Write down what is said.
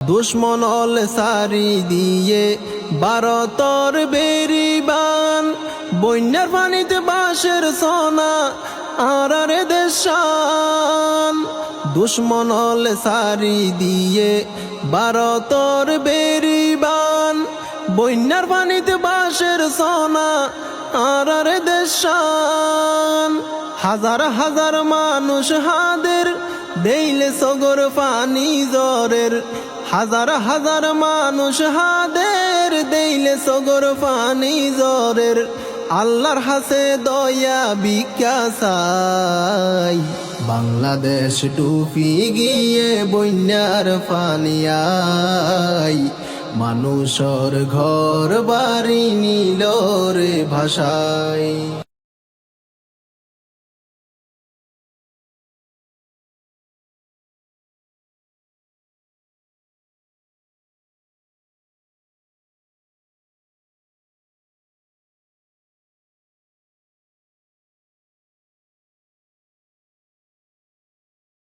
দুশ্মনল সারি দিয়ে ভারতর বেরিবান। বন্যার পানিতে বাঁশের সোনা আর রে দেশান দুশ্মনল সারি দিয়ে ভারতর বেরিবান। বন্যার পানিতে বাঁশের সোনা আর রে দেশান। হাজার হাজার মানুষ হাদের, দেইলে সগর পানি জ্বরের হাজার হাজার মানুষ হাদের দেইলে সগর পানি জ্বরের। আল্লাহর হাসে দয়া বিকাশাই বাংলাদেশ টুপি গিয়ে বন্যার পানিয়াই মানুষর ঘর বাড়ি নীলর ভাষায়।